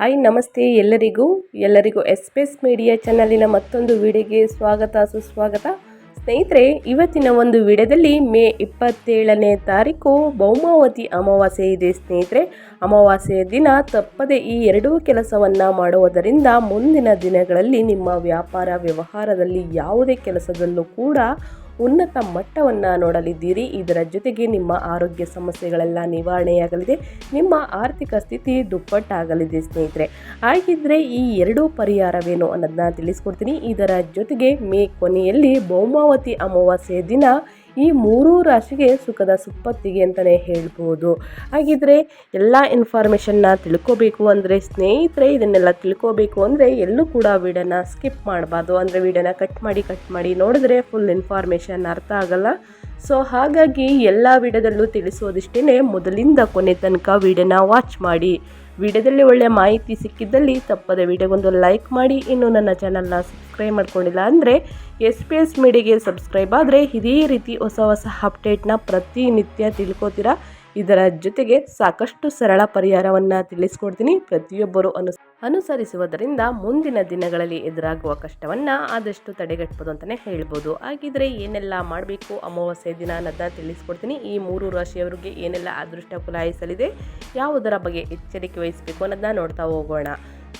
Hi, ನಮಸ್ತೆ ಎಲ್ಲರಿಗೂ. ಎಲ್ಲರಿಗೂ ಎಸ್ಪೇಸ್ ಮೀಡಿಯಾ ಚಾನಲಿನ ಮತ್ತೊಂದು ವಿಡಿಯೋಗೆ ಸ್ವಾಗತ, ಸುಸ್ವಾಗತ. ಸ್ನೇಹಿತರೆ, ಇವತ್ತಿನ ಒಂದು ವಿಡಿಯೋದಲ್ಲಿ ಮೇ ಇಪ್ಪತ್ತೇಳನೇ ತಾರೀಕು ಬಹುಮಾವತಿ ಅಮಾವಾಸ್ಯೆ ಇದೆ ಸ್ನೇಹಿತರೆ. ಅಮಾವಾಸ್ಯೆಯ ದಿನ ತಪ್ಪದೆ ಈ ಎರಡೂ ಕೆಲಸವನ್ನು ಮಾಡುವುದರಿಂದ ಮುಂದಿನ ದಿನಗಳಲ್ಲಿ ನಿಮ್ಮ ವ್ಯಾಪಾರ ವ್ಯವಹಾರದಲ್ಲಿ ಯಾವುದೇ ಕೆಲಸದಲ್ಲೂ ಕೂಡ ಉನ್ನತ ಮಟ್ಟವನ್ನು ನೋಡಲಿದ್ದೀರಿ. ಇದರ ಜೊತೆಗೆ ನಿಮ್ಮ ಆರೋಗ್ಯ ಸಮಸ್ಯೆಗಳೆಲ್ಲ ನಿವಾರಣೆಯಾಗಲಿದೆ. ನಿಮ್ಮ ಆರ್ಥಿಕ ಸ್ಥಿತಿ ದುಪ್ಪಟ್ಟಾಗಲಿದೆ ಸ್ನೇಹಿತರೆ. ಹಾಗಿದ್ರೆ ಈ ಎರಡೂ ಪರಿಹಾರವೇನು ಅನ್ನೋದನ್ನ ತಿಳಿಸ್ಕೊಡ್ತೀನಿ. ಇದರ ಜೊತೆಗೆ ಮೇ ಕೊನೆಯಲ್ಲಿ ಭೌಮಾವತಿ ಅಮಾವಾಸ್ಯೆಯ ದಿನ ಈ ಮೂರೂ ರಾಶಿಗೆ ಸುಖದ ಸುಪ್ಪತ್ತಿಗೆ ಅಂತಲೇ ಹೇಳ್ಬೋದು. ಹಾಗಿದ್ರೆ ಎಲ್ಲ ಇನ್ಫಾರ್ಮೇಷನ್ನ ತಿಳ್ಕೋಬೇಕು ಅಂದರೆ, ಸ್ನೇಹಿತರೆ, ಇದನ್ನೆಲ್ಲ ತಿಳ್ಕೋಬೇಕು ಅಂದರೆ ಎಲ್ಲೂ ಕೂಡ ವಿಡಿಯೋನ ಸ್ಕಿಪ್ ಮಾಡಬಾರ್ದು. ಅಂದರೆ ವಿಡಿಯೋನ ಕಟ್ ಮಾಡಿ ಕಟ್ ಮಾಡಿ ನೋಡಿದ್ರೆ ಫುಲ್ ಇನ್ಫಾರ್ಮೇಷನ್ ಅರ್ಥ ಆಗಲ್ಲ. ಸೊ ಹಾಗಾಗಿ ಎಲ್ಲ ವಿಡಿಯೋದಲ್ಲೂ ತಿಳಿಸೋದಿಷ್ಟೇ ಮೊದಲಿಂದ ಕೊನೆ ತನಕ ವಿಡಿಯೋನ ವಾಚ್ ಮಾಡಿ. ವಿಡಿಯೋದಲ್ಲಿ ಒಳ್ಳೆಯ ಮಾಹಿತಿ ಸಿಕ್ಕಿದ್ದಲ್ಲಿ ತಪ್ಪದೆ ವಿಡಿಯೋಗೊಂದು ಲೈಕ್ ಮಾಡಿ. ಇನ್ನು ನನ್ನ ಚಾನಲ್ನ ಸಬ್ಸ್ಕ್ರೈಬ್ ಮಾಡ್ಕೊಂಡಿಲ್ಲ ಅಂದರೆ ಎಸ್ ಪಿ ಎಸ್ ಮೀಡಿಯಾಗೆ ಸಬ್ಸ್ಕ್ರೈಬ್ ಆದರೆ ಇದೇ ರೀತಿ ಹೊಸ ಹೊಸ ಅಪ್ಡೇಟ್ನ ಪ್ರತಿನಿತ್ಯ ತಿಳ್ಕೊತೀರಾ? ಇದರ ಜೊತೆಗೆ ಸಾಕಷ್ಟು ಸರಳ ಪರಿಹಾರವನ್ನು ತಿಳಿಸ್ಕೊಡ್ತೀನಿ ಪ್ರತಿಯೊಬ್ಬರು ಅನು ಅನುಸರಿಸುವುದರಿಂದ ಮುಂದಿನ ದಿನಗಳಲ್ಲಿ ಎದುರಾಗುವ ಕಷ್ಟವನ್ನು ಆದಷ್ಟು ತಡೆಗಟ್ಬೋದು ಅಂತಲೇ ಹೇಳ್ಬೋದು. ಹಾಗಿದ್ರೆ ಏನೆಲ್ಲ ಮಾಡಬೇಕು? ಅಮಾವಾಸ್ಯೆ ದಿನ ಅನ್ನೋದನ್ನ ತಿಳಿಸ್ಕೊಡ್ತೀನಿ. ಈ ಮೂರು ರಾಶಿಯವರಿಗೆ ಏನೆಲ್ಲ ಅದೃಷ್ಟ ಕುಲಾಯಿಸಲಿದೆ? ಯಾವುದರ ಬಗ್ಗೆ ಎಚ್ಚರಿಕೆ ವಹಿಸಬೇಕು ಅನ್ನೋದನ್ನ ನೋಡ್ತಾ ಹೋಗೋಣ.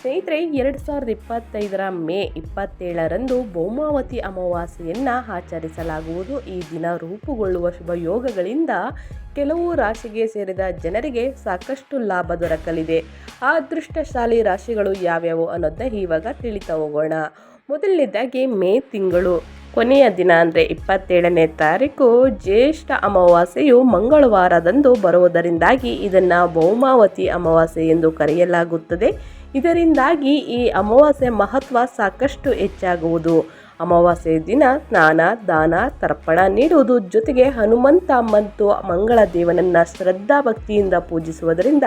ಸ್ನೇಹಿತರೆ, ಎರಡು ಸಾವಿರದ ಇಪ್ಪತ್ತೈದರ ಮೇ ಇಪ್ಪತ್ತೇಳರಂದು ಭೌಮಾವತಿ ಅಮಾವಾಸ್ಯೆಯನ್ನು ಆಚರಿಸಲಾಗುವುದು. ಈ ದಿನ ರೂಪುಗೊಳ್ಳುವ ಶುಭ ಯೋಗಗಳಿಂದ ಕೆಲವು ರಾಶಿಗೆ ಸೇರಿದ ಜನರಿಗೆ ಸಾಕಷ್ಟು ಲಾಭ ದೊರಕಲಿದೆ. ಆ ಅದೃಷ್ಟಶಾಲಿ ರಾಶಿಗಳು ಯಾವ್ಯಾವು ಅನ್ನೋದನ್ನ ಇವಾಗ ತಿಳಿತಾ ಹೋಗೋಣ ಮೊದಲನೇದಾಗಿ ಮೇ ತಿಂಗಳು. ಕೊನೆಯ ದಿನ ಅಂದರೆ ಇಪ್ಪತ್ತೇಳನೇ ತಾರೀಕು ಜ್ಯೇಷ್ಠ ಅಮಾವಾಸ್ಯೆಯು ಮಂಗಳವಾರದಂದು ಬರುವುದರಿಂದಾಗಿ ಇದನ್ನು ಭೌಮಾವತಿ ಅಮಾವಾಸ್ಯೆ ಎಂದು ಕರೆಯಲಾಗುತ್ತದೆ. ಇದರಿಂದಾಗಿ ಈ ಅಮಾವಾಸ್ಯೆ ಮಹತ್ವ ಸಾಕಷ್ಟು ಹೆಚ್ಚಾಗುವುದು. ಅಮಾವಾಸ್ಯೆ ದಿನ ಸ್ನಾನ, ದಾನ, ತರ್ಪಣ ನೀಡುವುದು ಜೊತೆಗೆ ಹನುಮಂತ ಮತ್ತು ಮಂಗಳ ದೇವನನ್ನು ಶ್ರದ್ಧಾ ಭಕ್ತಿಯಿಂದ ಪೂಜಿಸುವುದರಿಂದ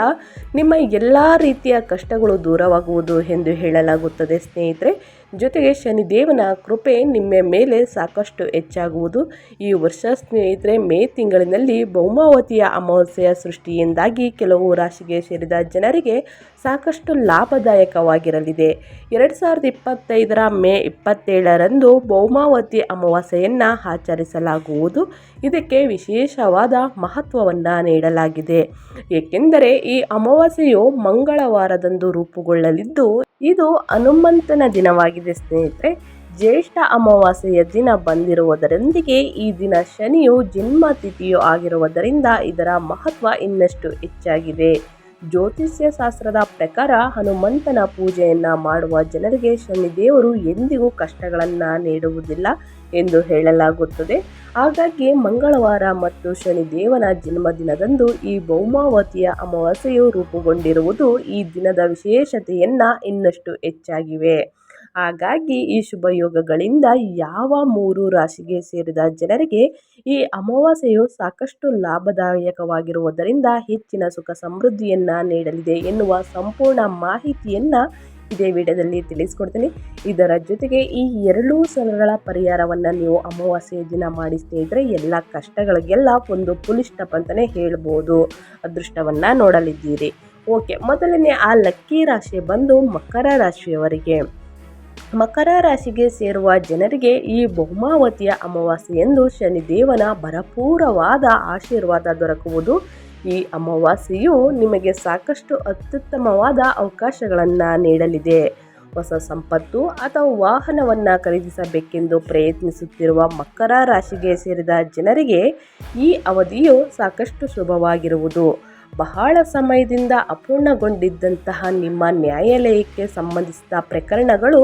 ನಿಮ್ಮ ಎಲ್ಲ ರೀತಿಯ ಕಷ್ಟಗಳು ದೂರವಾಗುವುದು ಎಂದು ಹೇಳಲಾಗುತ್ತದೆ ಸ್ನೇಹಿತರೆ. ಜೊತೆಗೆ ಶನಿದೇವನ ಕೃಪೆ ನಿಮ್ಮ ಮೇಲೆ ಸಾಕಷ್ಟು ಹೆಚ್ಚಾಗುವುದು. ಈ ವರ್ಷ ಸ್ನೇಹಿತರೆ, ಮೇ ತಿಂಗಳಿನಲ್ಲಿ ಬಹುಮಾವತಿಯ ಅಮಾವಾಸ್ಯೆಯ ಸೃಷ್ಟಿಯಿಂದಾಗಿ ಕೆಲವು ರಾಶಿಗೆ ಸೇರಿದ ಜನರಿಗೆ ಸಾಕಷ್ಟು ಲಾಭದಾಯಕವಾಗಿರಲಿದೆ. ಎರಡು ಸಾವಿರದ ಇಪ್ಪತ್ತೈದರ ಮೇ ಇಪ್ಪತ್ತೇಳರಂದು ಭೌಮಾವತಿ ಅಮಾವಾಸ್ಯೆಯನ್ನು ಆಚರಿಸಲಾಗುವುದು. ಇದಕ್ಕೆ ವಿಶೇಷವಾದ ಮಹತ್ವವನ್ನು ನೀಡಲಾಗಿದೆ. ಏಕೆಂದರೆ, ಈ ಅಮಾವಾಸ್ಯೆಯು ಮಂಗಳವಾರದಂದು ರೂಪುಗೊಳ್ಳಲಿದ್ದು ಇದು ಹನುಮಂತನ ದಿನವಾಗಿದೆ, ಸ್ನೇಹಿತರೆ. ಜ್ಯೇಷ್ಠ ಅಮಾವಾಸ್ಯೆಯ ದಿನ ಬಂದಿರುವುದರೊಂದಿಗೆ ಈ ದಿನ ಶನಿಯು ಜನ್ಮ ತಿಥಿಯು ಆಗಿರುವುದರಿಂದ ಇದರ ಮಹತ್ವ ಇನ್ನಷ್ಟು ಹೆಚ್ಚಾಗಿದೆ. ಜ್ಯೋತಿಷ್ಯ ಶಾಸ್ತ್ರದ ಪ್ರಕಾರ ಹನುಮಂತನ ಪೂಜೆಯನ್ನು ಮಾಡುವ ಜನರಿಗೆ ಶನಿದೇವರು ಎಂದಿಗೂ ಕಷ್ಟಗಳನ್ನು ನೀಡುವುದಿಲ್ಲ ಎಂದು ಹೇಳಲಾಗುತ್ತದೆ. ಹಾಗಾಗಿ ಮಂಗಳವಾರ ಮತ್ತು ಶನಿದೇವನ ಜನ್ಮದಿನದಂದು ಈ ಭೌಮಾವತಿಯ ಅಮಾವಾಸ್ಯೆಯು ರೂಪುಗೊಂಡಿರುವುದು ಈ ದಿನದ ವಿಶೇಷತೆಯನ್ನು ಇನ್ನಷ್ಟು ಹೆಚ್ಚಾಗಿವೆ. ಹಾಗಾಗಿ ಈ ಶುಭ ಯೋಗಗಳಿಂದ ಯಾವ ಮೂರು ರಾಶಿಗೆ ಸೇರಿದ ಜನರಿಗೆ ಈ ಅಮಾವಾಸ್ಯೆಯು ಸಾಕಷ್ಟು ಲಾಭದಾಯಕವಾಗಿರುವುದರಿಂದ ಹೆಚ್ಚಿನ ಸುಖ ಸಮೃದ್ಧಿಯನ್ನು ನೀಡಲಿದೆ ಎನ್ನುವ ಸಂಪೂರ್ಣ ಮಾಹಿತಿಯನ್ನು ಇದೇ ವಿಡಿಯೋದಲ್ಲಿ ತಿಳಿಸ್ಕೊಡ್ತೀನಿ. ಇದರ ಜೊತೆಗೆ ಈ ಎರಡೂ ಸಲಗಳ ಪರಿಹಾರವನ್ನು ನೀವು ಅಮಾವಾಸ್ಯೆ ದಿನ ಮಾಡಿ ಸ್ನೇಹಿತರೆ ಎಲ್ಲ ಕಷ್ಟಗಳಿಗೆಲ್ಲ ಒಂದು ಪುಲಿಷ್ಟಪ್ ಅಂತಲೇ ಹೇಳ್ಬೋದು. ಅದೃಷ್ಟವನ್ನು ನೋಡಲಿದ್ದೀರಿ. ಓಕೆ, ಮೊದಲನೇ ಆ ಲಕ್ಕಿ ರಾಶಿ ಬಂದು ಮಕರ ರಾಶಿಯವರಿಗೆ. ಮಕರ ರಾಶಿಗೆ ಸೇರುವ ಜನರಿಗೆ ಈ ಬಹುಮಾವತಿಯ ಅಮಾವಾಸ್ಯೆಯೆಂದು ಶನಿದೇವನ ಭರಪೂರವಾದ ಆಶೀರ್ವಾದ ದೊರಕುವುದು. ಈ ಅಮಾವಾಸ್ಯೆಯು ನಿಮಗೆ ಸಾಕಷ್ಟು ಅತ್ಯುತ್ತಮವಾದ ಅವಕಾಶಗಳನ್ನು ನೀಡಲಿದೆ. ಹೊಸ ಸಂಪತ್ತು ಅಥವಾ ವಾಹನವನ್ನು ಖರೀದಿಸಬೇಕೆಂದು ಪ್ರಯತ್ನಿಸುತ್ತಿರುವ ಮಕರ ರಾಶಿಗೆ ಸೇರಿದ ಜನರಿಗೆ ಈ ಅವಧಿಯು ಸಾಕಷ್ಟು ಶುಭವಾಗಿರುವುದು. ಬಹಳ ಸಮಯದಿಂದ ಅಪೂರ್ಣಗೊಂಡಿದ್ದಂತಹ ನಿಮ್ಮ ನ್ಯಾಯಾಲಯಕ್ಕೆ ಸಂಬಂಧಿಸಿದ ಪ್ರಕರಣಗಳು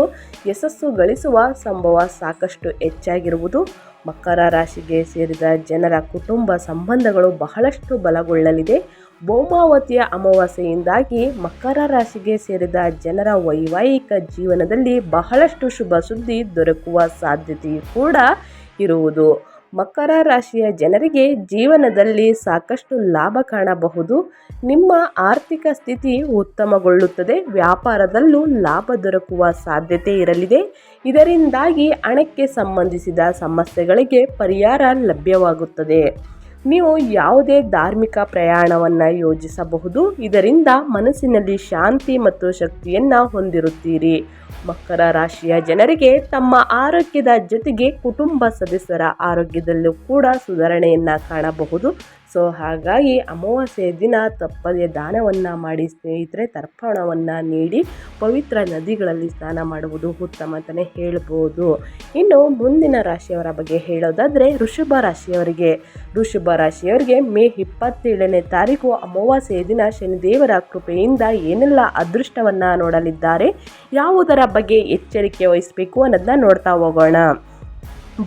ಯಶಸ್ಸು ಗಳಿಸುವ ಸಂಭವ ಸಾಕಷ್ಟು ಹೆಚ್ಚಾಗಿರುವುದು. ಮಕರ ರಾಶಿಗೆ ಸೇರಿದ ಜನರ ಕುಟುಂಬ ಸಂಬಂಧಗಳು ಬಹಳಷ್ಟು ಬಲಗೊಳ್ಳಲಿದೆ. ಭೌಮಾವತಿಯ ಅಮಾವಾಸ್ಯೆಯಿಂದಾಗಿ ಮಕರ ರಾಶಿಗೆ ಸೇರಿದ ಜನರ ವೈವಾಹಿಕ ಜೀವನದಲ್ಲಿ ಬಹಳಷ್ಟು ಶುಭ ಸುದ್ದಿ ದೊರಕುವ ಸಾಧ್ಯತೆಯೂ ಕೂಡ ಇರುವುದು. ಮಕರ ರಾಶಿಯ ಜನರಿಗೆ ಜೀವನದಲ್ಲಿ ಸಾಕಷ್ಟು ಲಾಭ ಕಾಣಬಹುದು. ನಿಮ್ಮ ಆರ್ಥಿಕ ಸ್ಥಿತಿ ಉತ್ತಮಗೊಳ್ಳುತ್ತದೆ. ವ್ಯಾಪಾರದಲ್ಲೂ ಲಾಭ ದೊರಕುವ ಸಾಧ್ಯತೆ ಇರಲಿದೆ. ಇದರಿಂದಾಗಿ ಹಣಕ್ಕೆ ಸಂಬಂಧಿಸಿದ ಸಮಸ್ಯೆಗಳಿಗೆ ಪರಿಹಾರ ಲಭ್ಯವಾಗುತ್ತದೆ. ನೀವು ಯಾವುದೇ ಧಾರ್ಮಿಕ ಪ್ರಯಾಣವನ್ನು ಯೋಜಿಸಬಹುದು. ಇದರಿಂದ ಮನಸ್ಸಿನಲ್ಲಿ ಶಾಂತಿ ಮತ್ತು ಶಕ್ತಿಯನ್ನು ಹೊಂದಿರುತ್ತೀರಿ. ಮಕರ ರಾಶಿಯ ಜನರಿಗೆ ತಮ್ಮ ಆರೋಗ್ಯದ ಜೊತೆಗೆ ಕುಟುಂಬ ಸದಸ್ಯರ ಆರೋಗ್ಯದಲ್ಲೂ ಕೂಡ ಸುಧಾರಣೆಯನ್ನು ಕಾಣಬಹುದು. ಸೊ ಹಾಗಾಗಿ ಅಮಾವಾಸ್ಯೆಯ ದಿನ ತಪ್ಪದೆ ದಾನವನ್ನು ಮಾಡಿ, ಸ್ನೇಹಿತರೆ, ತರ್ಪಣವನ್ನು ನೀಡಿ ಪವಿತ್ರ ನದಿಗಳಲ್ಲಿ ಸ್ನಾನ ಮಾಡುವುದು ಉತ್ತಮ ಅಂತಲೇ ಹೇಳ್ಬೋದು. ಇನ್ನು ಮುಂದಿನ ರಾಶಿಯವರ ಬಗ್ಗೆ ಹೇಳೋದಾದರೆ ಋಷಭ ರಾಶಿಯವರಿಗೆ. ಋಷಭ ರಾಶಿಯವರಿಗೆ ಮೇ ಇಪ್ಪತ್ತೇಳನೇ ತಾರೀಕು ಅಮಾವಾಸ್ಯೆಯ ದಿನ ಶನಿದೇವರ ಕೃಪೆಯಿಂದ ಏನೆಲ್ಲ ಅದೃಷ್ಟವನ್ನು ನೋಡಲಿದ್ದಾರೆ, ಯಾವುದರ ಬಗ್ಗೆ ಎಚ್ಚರಿಕೆ ವಹಿಸಬೇಕು ಅನ್ನೋದನ್ನ ನೋಡ್ತಾ ಹೋಗೋಣ.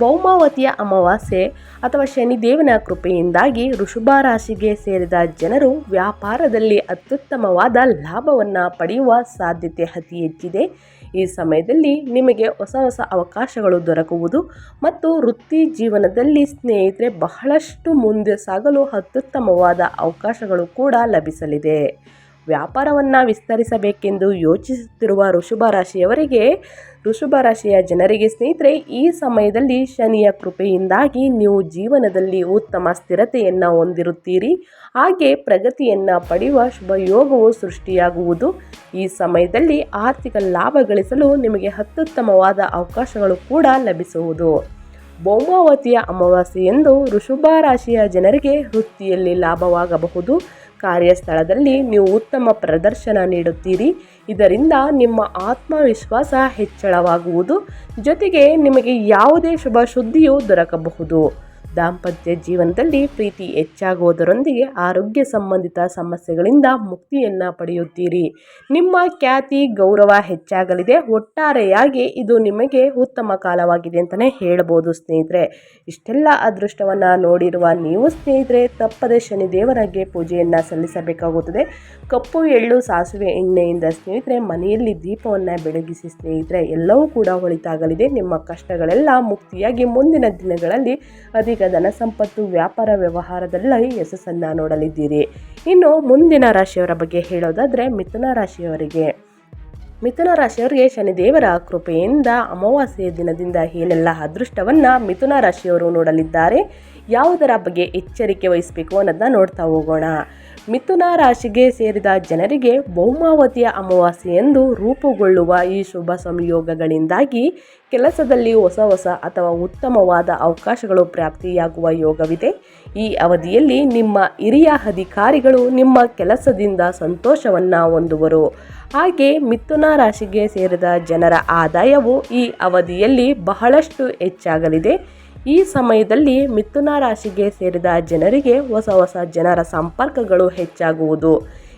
ಭೌಮಾವತಿಯ ಅಮಾವಾಸ್ಯೆ ಅಥವಾ ಶನಿದೇವನ ಕೃಪೆಯಿಂದಾಗಿ ಋಷಭ ರಾಶಿಗೆ ಸೇರಿದ ಜನರು ವ್ಯಾಪಾರದಲ್ಲಿ ಅತ್ಯುತ್ತಮವಾದ ಲಾಭವನ್ನು ಪಡೆಯುವ ಸಾಧ್ಯತೆ ಅತಿ ಹೆಚ್ಚಿದೆ. ಈ ಸಮಯದಲ್ಲಿ ನಿಮಗೆ ಹೊಸ ಹೊಸ ಅವಕಾಶಗಳು ದೊರಕುವುದು ಮತ್ತು ವೃತ್ತಿ ಜೀವನದಲ್ಲಿ ಸ್ನೇಹಿತರೆ ಬಹಳಷ್ಟು ಮುಂದೆ ಸಾಗಲು ಅತ್ಯುತ್ತಮವಾದ ಅವಕಾಶಗಳು ಕೂಡ ಲಭಿಸಲಿದೆ. ವ್ಯಾಪಾರವನ್ನು ವಿಸ್ತರಿಸಬೇಕೆಂದು ಯೋಚಿಸುತ್ತಿರುವ ಋಷಭ ರಾಶಿಯವರಿಗೆ ಋಷಭ ರಾಶಿಯ ಜನರಿಗೆ ಸ್ನೇಹಿತರೆ, ಈ ಸಮಯದಲ್ಲಿ ಶನಿಯ ಕೃಪೆಯಿಂದಾಗಿ ನೀವು ಜೀವನದಲ್ಲಿ ಉತ್ತಮ ಸ್ಥಿರತೆಯನ್ನು ಹೊಂದಿರುತ್ತೀರಿ. ಹಾಗೆ ಪ್ರಗತಿಯನ್ನು ಪಡೆಯುವ ಶುಭ ಯೋಗವು ಸೃಷ್ಟಿಯಾಗುವುದು. ಈ ಸಮಯದಲ್ಲಿ ಆರ್ಥಿಕ ಲಾಭ ಗಳಿಸಲು ನಿಮಗೆ ಅತ್ಯುತ್ತಮವಾದ ಅವಕಾಶಗಳು ಕೂಡ ಲಭಿಸುವುದು. ಭೌಮಾವತಿಯ ಅಮಾವಾಸ್ಯೆಯೆಂದು ಋಷಭ ರಾಶಿಯ ಜನರಿಗೆ ವೃತ್ತಿಯಲ್ಲಿ ಲಾಭವಾಗಬಹುದು. ಕಾರ್ಯಸ್ಥಳದಲ್ಲಿ ನೀವು ಉತ್ತಮ ಪ್ರದರ್ಶನ ನೀಡುತ್ತೀರಿ. ಇದರಿಂದ ನಿಮ್ಮ ಆತ್ಮವಿಶ್ವಾಸ ಹೆಚ್ಚಳವಾಗುವುದು. ಜೊತೆಗೆ ನಿಮಗೆ ಯಾವುದೇ ಶುಭ ಸುದ್ದಿಯೂ ದೊರಕಬಹುದು. ದಾಂಪತ್ಯ ಜೀವನದಲ್ಲಿ ಪ್ರೀತಿ ಹೆಚ್ಚಾಗುವುದರೊಂದಿಗೆ ಆರೋಗ್ಯ ಸಂಬಂಧಿತ ಸಮಸ್ಯೆಗಳಿಂದ ಮುಕ್ತಿಯನ್ನು ಪಡೆಯುತ್ತೀರಿ. ನಿಮ್ಮ ಖ್ಯಾತಿ, ಗೌರವ ಹೆಚ್ಚಾಗಲಿದೆ. ಒಟ್ಟಾರೆಯಾಗಿ ಇದು ನಿಮಗೆ ಉತ್ತಮ ಕಾಲವಾಗಿದೆ ಅಂತಲೇ ಹೇಳ್ಬೋದು ಸ್ನೇಹಿತರೆ. ಇಷ್ಟೆಲ್ಲ ಅದೃಷ್ಟವನ್ನು ನೋಡಿರುವ ನೀವು ಸ್ನೇಹಿತರೆ, ತಪ್ಪದೆ ಶನಿದೇವನಿಗೆ ಪೂಜೆಯನ್ನು ಸಲ್ಲಿಸಬೇಕಾಗುತ್ತದೆ. ಕಪ್ಪು, ಎಳ್ಳು, ಸಾಸಿವೆ ಎಣ್ಣೆಯಿಂದ ಸ್ನೇಹಿತರೆ, ಮನೆಯಲ್ಲಿ ದೀಪವನ್ನು ಬೆಳಗಿಸಿ ಸ್ನೇಹಿತರೆ, ಎಲ್ಲವೂ ಕೂಡ ಒಳಿತಾಗಲಿದೆ ನಿಮ್ಮ ಕಷ್ಟಗಳೆಲ್ಲ ಮುಕ್ತಿಯಾಗಿ ಮುಂದಿನ ದಿನಗಳಲ್ಲಿ ಅಧಿಕ ಧನ ಸಂಪತ್ತು ವ್ಯಾಪಾರ ವ್ಯವಹಾರದಲ್ಲಿ ಯಶಸ್ಸನ್ನು ನೋಡಲಿದ್ದೀರಿ. ಇನ್ನು ಮುಂದಿನ ರಾಶಿಯವರ ಬಗ್ಗೆ ಹೇಳೋದಾದರೆ ಮಿಥುನ ರಾಶಿಯವರಿಗೆ. ಮಿಥುನ ರಾಶಿಯವರಿಗೆ ಶನಿದೇವರ ಕೃಪೆಯಿಂದ ಅಮಾವಾಸ್ಯೆಯ ದಿನದಿಂದ ಏನೆಲ್ಲ ಅದೃಷ್ಟವನ್ನು ಮಿಥುನ ರಾಶಿಯವರು ನೋಡಲಿದ್ದಾರೆ. ಯಾವುದರ ಬಗ್ಗೆ ಎಚ್ಚರಿಕೆ ವಹಿಸಬೇಕು ಅನ್ನೋದನ್ನ ನೋಡ್ತಾ ಹೋಗೋಣ. ಮಿಥುನ ರಾಶಿಗೆ ಸೇರಿದ ಜನರಿಗೆ ಬಹುಮಾವತಿಯ ಅಮಾವಾಸ್ಯೆ ಎಂದು ರೂಪುಗೊಳ್ಳುವ ಈ ಶುಭ ಸಂಯೋಗಗಳಿಂದಾಗಿ ಕೆಲಸದಲ್ಲಿ ಹೊಸ ಹೊಸ ಅಥವಾ ಉತ್ತಮವಾದ ಅವಕಾಶಗಳು ಪ್ರಾಪ್ತಿಯಾಗುವ ಯೋಗವಿದೆ. ಈ ಅವಧಿಯಲ್ಲಿ ನಿಮ್ಮ ಹಿರಿಯ ಅಧಿಕಾರಿಗಳು ನಿಮ್ಮ ಕೆಲಸದಿಂದ ಸಂತೋಷವನ್ನು ಹೊಂದುವರು. ಹಾಗೆ ಮಿಥುನ ರಾಶಿಗೆ ಸೇರಿದ ಜನರ ಆದಾಯವು ಈ ಅವಧಿಯಲ್ಲಿ ಬಹಳಷ್ಟು ಹೆಚ್ಚಾಗಲಿದೆ. ಈ ಸಮಯದಲ್ಲಿ ಮಿಥುನ ರಾಶಿಗೆ ಸೇರಿದ ಜನರಿಗೆ ಹೊಸ ಹೊಸ ಜನರ ಸಂಪರ್ಕಗಳು ಹೆಚ್ಚಾಗುವುದು.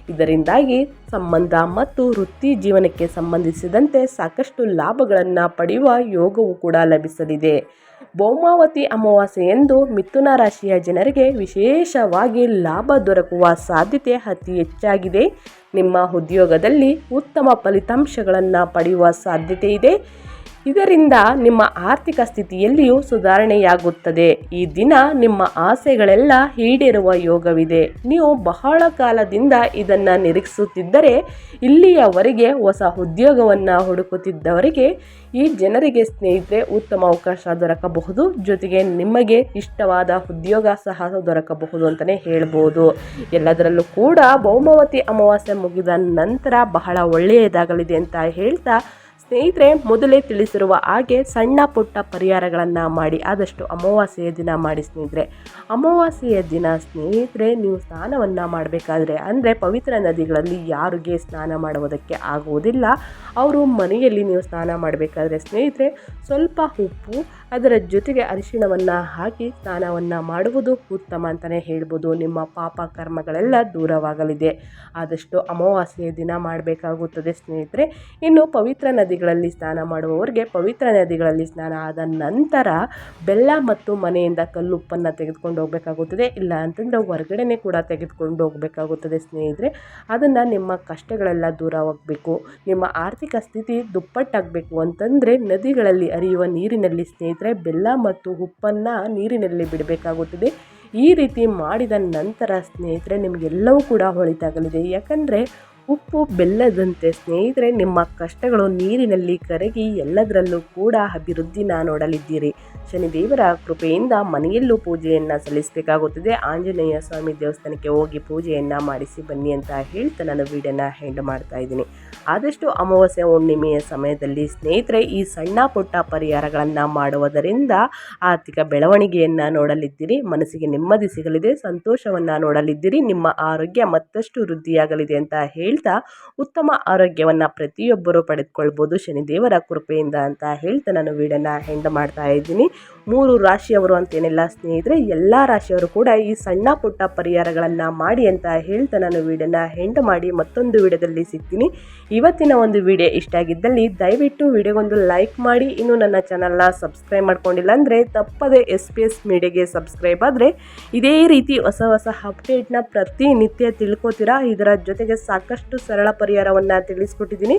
ಇದರಿಂದಾಗಿ ಸಂಬಂಧ ಮತ್ತು ವೃತ್ತಿ ಜೀವನಕ್ಕೆ ಸಂಬಂಧಿಸಿದಂತೆ ಸಾಕಷ್ಟು ಲಾಭಗಳನ್ನು ಪಡೆಯುವ ಯೋಗವು ಕೂಡ ಲಭಿಸಲಿದೆ. ಭೌಮಾವತಿ ಅಮಾವಾಸ್ಯೆಯೆಂದು ಮಿಥುನ ರಾಶಿಯ ಜನರಿಗೆ ವಿಶೇಷವಾಗಿ ಲಾಭ ದೊರಕುವ ಸಾಧ್ಯತೆ ಅತಿ ಹೆಚ್ಚಾಗಿದೆ. ನಿಮ್ಮ ಉದ್ಯೋಗದಲ್ಲಿ ಉತ್ತಮ ಫಲಿತಾಂಶಗಳನ್ನು ಪಡೆಯುವ ಸಾಧ್ಯತೆ ಇದೆ. ಇದರಿಂದ ನಿಮ್ಮ ಆರ್ಥಿಕ ಸ್ಥಿತಿಯಲ್ಲಿಯೂ ಸುಧಾರಣೆಯಾಗುತ್ತದೆ. ಈ ದಿನ ನಿಮ್ಮ ಆಸೆಗಳೆಲ್ಲ ಈಡೇರುವ ಯೋಗವಿದೆ. ನೀವು ಬಹಳ ಕಾಲದಿಂದ ಇದನ್ನು ನಿರೀಕ್ಷಿಸುತ್ತಿದ್ದರೆ ಇಲ್ಲಿಯವರೆಗೆ ಹೊಸ ಉದ್ಯೋಗವನ್ನು ಹುಡುಕುತ್ತಿದ್ದವರಿಗೆ ಈ ಜನರಿಗೆ ಸ್ನೇಹಿತರೆ ಉತ್ತಮ ಅವಕಾಶ ದೊರಕಬಹುದು. ಜೊತೆಗೆ ನಿಮಗೆ ಇಷ್ಟವಾದ ಉದ್ಯೋಗ ಸಹ ದೊರಕಬಹುದು ಅಂತಲೇ ಹೇಳ್ಬೋದು. ಎಲ್ಲದರಲ್ಲೂ ಕೂಡ ಭೌಮವತಿ ಅಮಾವಾಸ್ಯೆ ಮುಗಿದ ನಂತರ ಬಹಳ ಒಳ್ಳೆಯದಾಗಲಿದೆ ಅಂತ ಹೇಳ್ತಾ ಸ್ನೇಹಿತರೆ, ಮೊದಲೇ ತಿಳಿಸಿರುವ ಹಾಗೆ ಸಣ್ಣ ಪುಟ್ಟ ಪರಿಹಾರಗಳನ್ನು ಮಾಡಿ, ಆದಷ್ಟು ಅಮಾವಾಸ್ಯೆಯ ದಿನ ಮಾಡಿ ಸ್ನೇಹಿತರೆ. ಅಮಾವಾಸ್ಯೆಯ ದಿನ ಸ್ನೇಹಿತರೆ, ನೀವು ಸ್ನಾನವನ್ನು ಮಾಡಬೇಕಾದ್ರೆ, ಅಂದರೆ ಪವಿತ್ರ ನದಿಗಳಲ್ಲಿ ಯಾರಿಗೆ ಸ್ನಾನ ಮಾಡುವುದಕ್ಕೆ ಆಗುವುದಿಲ್ಲ, ಅವರು ಮನೆಯಲ್ಲಿ ನೀವು ಸ್ನಾನ ಮಾಡಬೇಕಾದ್ರೆ ಸ್ನೇಹಿತರೆ, ಸ್ವಲ್ಪ ಉಪ್ಪು, ಅದರ ಜೊತೆಗೆ ಅರಿಶಿಣವನ್ನು ಹಾಕಿ ಸ್ನಾನವನ್ನು ಮಾಡುವುದು ಉತ್ತಮ ಅಂತಲೇ ಹೇಳ್ಬೋದು. ನಿಮ್ಮ ಪಾಪ ಕರ್ಮಗಳೆಲ್ಲ ದೂರವಾಗಲಿದೆ. ಆದಷ್ಟು ಅಮಾವಾಸ್ಯೆಯ ದಿನ ಮಾಡಬೇಕಾಗುತ್ತದೆ ಸ್ನೇಹಿತರೆ. ಇನ್ನು ಪವಿತ್ರ ನದಿಗಳಲ್ಲಿ ಸ್ನಾನ ಮಾಡುವವರಿಗೆ ಪವಿತ್ರ ನದಿಗಳಲ್ಲಿ ಸ್ನಾನ ಆದ ನಂತರ ಬೆಲ್ಲ ಮತ್ತು ಮನೆಯಿಂದ ಕಲ್ಲುಪ್ಪನ್ನು ತೆಗೆದುಕೊಂಡು ಹೋಗಬೇಕಾಗುತ್ತದೆ. ಇಲ್ಲ ಅಂತಂದರೆ ಹೊರಗಡೆನೇ ಕೂಡ ತೆಗೆದುಕೊಂಡು ಹೋಗಬೇಕಾಗುತ್ತದೆ ಸ್ನೇಹಿತರೆ. ಅದನ್ನು ನಿಮ್ಮ ಕಷ್ಟಗಳೆಲ್ಲ ದೂರ ಹೋಗಬೇಕು. ನಿಮ್ಮ ಆರ್ಥಿಕ ಸ್ಥಿತಿ ದುಪ್ಪಟ್ಟಾಗಬೇಕು ಅಂತಂದರೆ ನದಿಗಳಲ್ಲಿ ಹರಿಯುವ ನೀರಿನಲ್ಲಿ ಸ್ನೇಹಿತರೆ ಬೆಲ್ಲ ಮತ್ತು ಉಪ್ಪನ್ನು ನೀರಿನಲ್ಲಿ ಬಿಡಬೇಕಾಗುತ್ತದೆ. ಈ ರೀತಿ ಮಾಡಿದ ನಂತರ ಸ್ನೇಹಿತರೆ ನಿಮಗೆಲ್ಲವೂ ಕೂಡ ಒಳಿತಾಗಲಿದೆ ಯಾಕಂದರೆ ಉಪ್ಪು ಬೆಲ್ಲದಂತೆ ಸ್ನೇಹಿತರೆ ನಿಮ್ಮ ಕಷ್ಟಗಳು ನೀರಿನಲ್ಲಿ ಕರಗಿ ಎಲ್ಲದರಲ್ಲೂ ಕೂಡ ಅಭಿವೃದ್ಧಿನ ನೋಡಲಿದ್ದೀರಿ. ಶನಿದೇವರ ಕೃಪೆಯಿಂದ ಮನೆಯಲ್ಲೂ ಪೂಜೆಯನ್ನು ಸಲ್ಲಿಸಬೇಕಾಗುತ್ತದೆ. ಆಂಜನೇಯ ಸ್ವಾಮಿ ದೇವಸ್ಥಾನಕ್ಕೆ ಹೋಗಿ ಪೂಜೆಯನ್ನು ಮಾಡಿಸಿ ಬನ್ನಿ ಅಂತ ಹೇಳ್ತಾ ನಾನು ವಿಡಿಯೋನ ಹೆಂಡ್ ಮಾಡ್ತಾ ಇದ್ದೀನಿ. ಆದಷ್ಟು ಅಮಾವಾಸ್ಯೆ ಹುಣ್ಣಿಮೆಯ ಸಮಯದಲ್ಲಿ ಸ್ನೇಹಿತರೆ, ಈ ಸಣ್ಣ ಪುಟ್ಟ ಪರಿಹಾರಗಳನ್ನು ಮಾಡುವುದರಿಂದ ಆರ್ಥಿಕ ಬೆಳವಣಿಗೆಯನ್ನು ನೋಡಲಿದ್ದೀರಿ, ಮನಸ್ಸಿಗೆ ನೆಮ್ಮದಿ ಸಿಗಲಿದೆ, ಸಂತೋಷವನ್ನು ನೋಡಲಿದ್ದೀರಿ, ನಿಮ್ಮ ಆರೋಗ್ಯ ಮತ್ತಷ್ಟು ವೃದ್ಧಿಯಾಗಲಿದೆ ಅಂತ ಹೇಳ್ತಾ ಉತ್ತಮ ಆರೋಗ್ಯವನ್ನು ಪ್ರತಿಯೊಬ್ಬರೂ ಪಡೆದುಕೊಳ್ಬೋದು. ಶನಿದೇವರ ಕೃಪೆಯಿಂದ ಅಂತ ಹೇಳ್ತಾ ನಾನು ವಿಡಿಯೋನ ಹೆಂಡ್ ಮಾಡ್ತಾ ಇದ್ದೀನಿ. ಮೂರು ರಾಶಿಯವರು ಅಂತೇನಿಲ್ಲ ಸ್ನೇಹಿತರೆ, ಎಲ್ಲ ರಾಶಿಯವರು ಕೂಡ ಈ ಸಣ್ಣ ಪುಟ್ಟ ಪರಿಹಾರಗಳನ್ನು ಮಾಡಿ ಅಂತ ಹೇಳ್ತಾ ನಾನು ವಿಡಿಯೋನ ಹೆಂಡ್ ಮಾಡಿ ಮತ್ತೊಂದು ವಿಡಿಯೋದಲ್ಲಿ ಸಿಗ್ತೀನಿ. ಇವತ್ತಿನ ಒಂದು ವಿಡಿಯೋ ಇಷ್ಟ ಆಗಿದ್ದಲ್ಲಿ ದಯವಿಟ್ಟು ವಿಡಿಯೋಗೊಂದು ಲೈಕ್ ಮಾಡಿ. ಇನ್ನು ನನ್ನ ಚಾನಲ್ನ ಸಬ್ಸ್ಕ್ರೈಬ್ ಮಾಡ್ಕೊಂಡಿಲ್ಲ ಅಂದರೆ ತಪ್ಪದೆ ಎಸ್ ಪಿ ಎಸ್ ಮೀಡಿಯಾಗೆ ಸಬ್ಸ್ಕ್ರೈಬ್ ಆದರೆ ಇದೇ ರೀತಿ ಹೊಸ ಹೊಸ ಅಪ್ಡೇಟ್ನ ಪ್ರತಿನಿತ್ಯ ತಿಳ್ಕೊತೀರಾ? ಇದರ ಜೊತೆಗೆ ಸಾಕಷ್ಟು ಸರಳ ಪರಿಹಾರವನ್ನು ತಿಳಿಸ್ಕೊಟ್ಟಿದ್ದೀನಿ.